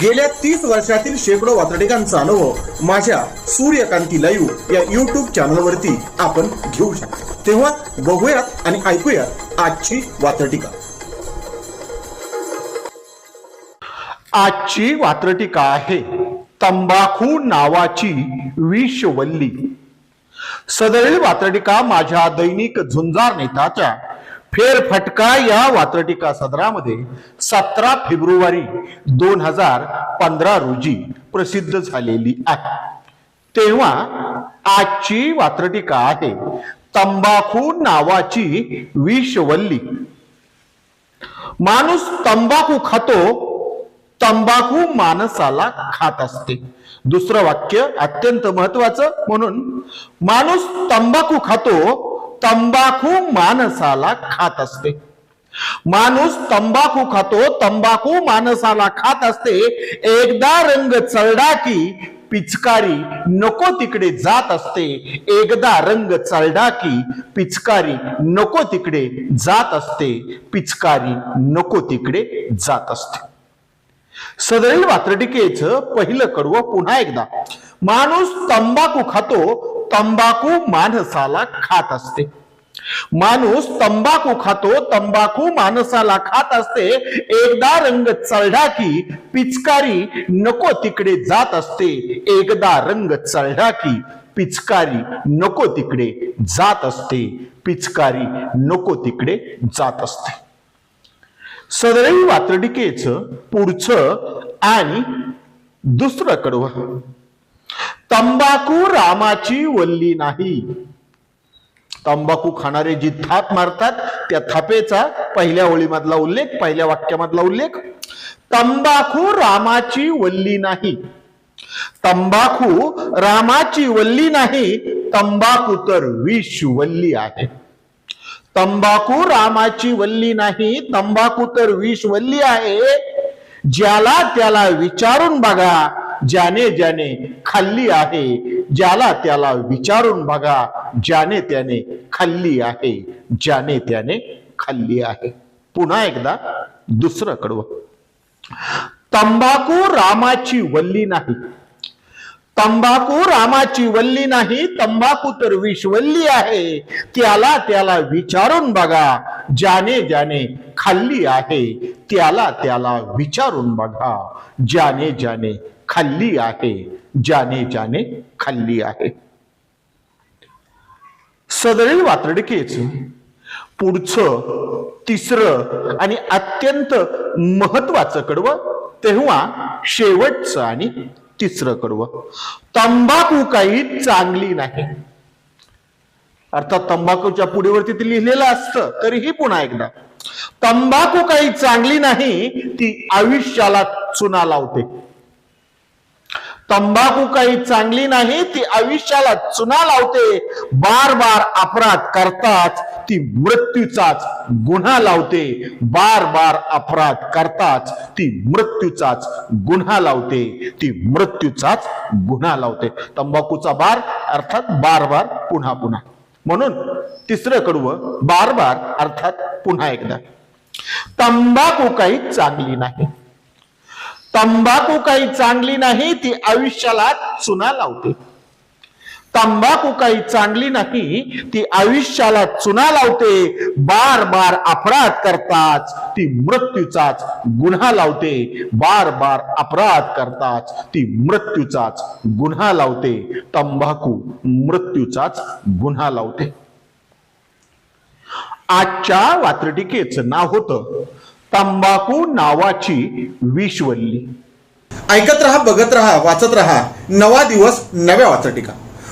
गेल्या तीस वर्षातील शेकडो वातडिकांचा अनुभव माझ्या सूर्यकांती लाईव्ह या युट्यूब चॅनलवरती आपण घेऊ शकतो. तेव्हा बघूयात आणि ऐकूयात आजची वातडिका आजची वात्रटिका आहे तंबाखू नावाची विषवल्ली. सदरील वात्रटिका माझ्या दैनिक झुंजार नेताच्या फेरफटका या वात्रटिका सदरामध्ये सतरा फेब्रुवारी दोन हजार पंधरा रोजी प्रसिद्ध झालेली आहे. तेव्हा आजची वात्रटिका आहे तंबाखू नावाची विषवल्ली. माणूस तंबाखू खातो तंबाखू माणसाला खात असते. दुसरं वाक्य अत्यंत महत्वाचं म्हणून माणूस तंबाखू खातो तंबाखू माणसाला खात असते. माणूस तंबाखू खातो तंबाखू माणसाला खात असते. एकदा रंग चढला की पिचकारी नको तिकडे जात असते. एकदा रंग चढला की पिचकारी नको तिकडे जात असते. पिचकारी नको तिकडे जात असते. सदरील वात्रटिकेचं पहिलं कडवं पुन्हा एकदा. माणूस तंबाखू खातो तंबाखू माणसाला खात असते. माणूस तंबाखू खातो तंबाखू माणसाला खात असते. एकदा रंग चढला की पिचकारी नको तिकडे जात असते. एकदा रंग चढला की पिचकारी नको तिकडे जात असते. पिचकारी नको तिकडे जात असते. सदैव वात्रटिकेचं पुढचं आणि दुसरं कडवं. तंबाखू रामाची वल्ली नाही. तंबाखू खाणारे जी थाप मारतात त्या थापेचा पहिल्या ओळीमधला उल्लेख पहिल्या वाक्यामधला उल्लेख. तंबाखू रामाची वल्ली नाही. तंबाखू रामाची वल्ली नाही तंबाखू तर विषवल्ली आहे. तंबाखू रामाची वल्ली नाही तंबाखू तर विषवल्ली आहे. ज्याला त्याला विचारून बघा ज्याने ज्याने खाल्ली आहे ज्याला त्याला विचारून बघा ज्याने त्याने खाल्ली आहे ज्याने त्याने खाल्ली आहे. पुन्हा एकदा दुसरं कडवं. तंबाखू रामाची वल्ली नाही. तंबाखू रामाची वल्ली नाही तंबाखू तर विषवल्ली आहे. त्याला त्याला विचारून बघा. ज्याने ज्याने खाल्ली आहे त्याला त्याला विचारून बघा. ज्याने ज्याने खाल्ली आहे ज्याने ज्याने खाल्ली आहे. सदळी वातडकेच पुढचं तिसरं आणि अत्यंत महत्वाचं कडवं तेव्हा शेवटचं आणि तिसरं कडवं. तंबाखू काही चांगली नाही. अर्थात तंबाखूच्या पुढेवरती ते लिहिलेलं असतं तरीही पुन्हा एकदा. तंबाखू काही चांगली नाही ती आयुष्याला चुना लावते. तंबाखू काही चांगली नाही ती आयुष्याला चुना लावते. बार बार अपराध करताच ती मृत्यूचाच गुन्हा लावते. बार बार अपराध करताच ती मृत्यूचाच गुन्हा लावते. ती मृत्यूचाच गुन्हा लावते. तंबाखूचा बार अर्थात बार बार पुन्हा पुन्हा. म्हणून तिसरं कडवं बार बार अर्थात पुन्हा एकदा. तंबाखू काही चांगली नाही. तंबाखू काही चांगली नाही ती आयुष्याला चुना लावते. तंबाखू काही चांगली नाही ती आयुष्याला चुना लावते. बार बार अपराध करताच ती मृत्यूचाच गुन्हा लावते. बार बार अपराध करताच ती मृत्यूचाच गुन्हा लावते. तंबाखू मृत्यूचाच गुन्हा लावते. आजच्या वात्रटिकेच नाव होतं तंबाखू नावाची विषवल्ली ऐकत रहा बघत रहा वाचत रहा. नवा दिवस नव्या वाचटिका.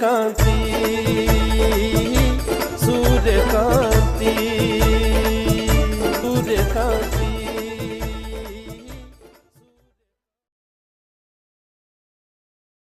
कांसी